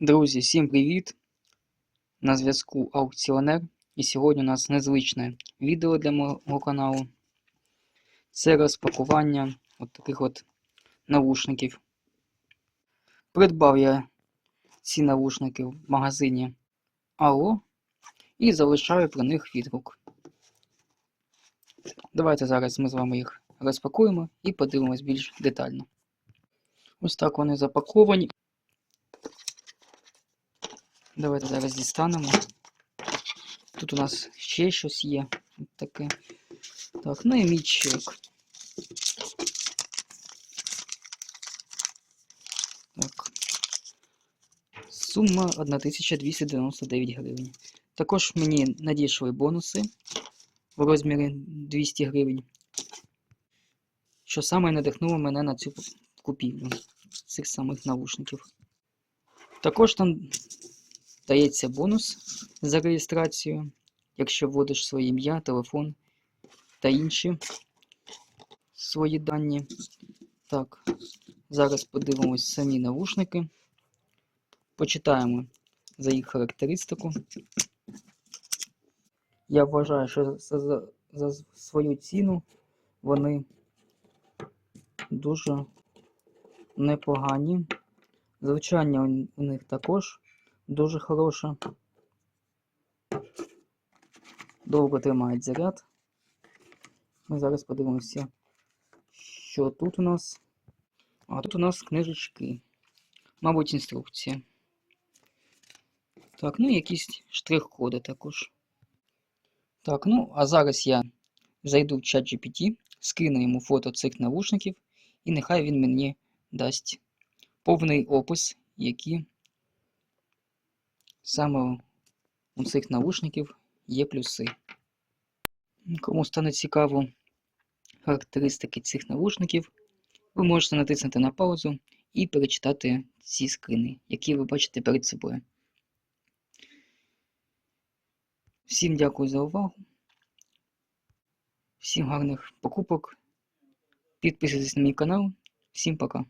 Друзі, всім привіт! На зв'язку аукціонер. І сьогодні у нас незвичне відео для мого каналу. Це розпакування от таких от навушників. Придбав я ці навушники в магазині АО і залишаю про них відгук. Давайте зараз ми з вами їх розпакуємо і подивимось більш детально. Ось так вони запаковані. Давайте зараз дістанемо. Тут у нас ще щось є. Таке. Так, ну і мій. Так. Сума 1299 гривень. Також мені надійшли бонуси в розмірі 200 гривень. Що саме надихнуло мене на цю купівлю цих самих навушників. Також там дається бонус за реєстрацію, якщо вводиш своє ім'я, телефон та інші свої дані. Так, зараз подивимось самі навушники. Почитаємо за їх характеристику. Я вважаю, що за, за, свою ціну вони дуже непогані. Звучання у них також дуже хороше. Довго тримають заряд. Ми зараз подивимося, що тут у нас. А тут у нас книжечки. Мабуть, інструкція. Так, ну і якісь штрих-коди також. Так, ну, а зараз я зайду в чат GPT, скину йому фото цих навушників, і нехай він мені дасть повний опис, які саме у цих навушників є плюси. Кому стане цікаво характеристики цих навушників, ви можете натиснути на паузу і перечитати ці скрини, які ви бачите перед собою. Всім дякую за увагу. Всім гарних покупок. Підписуйтесь на мій канал. Всім пока.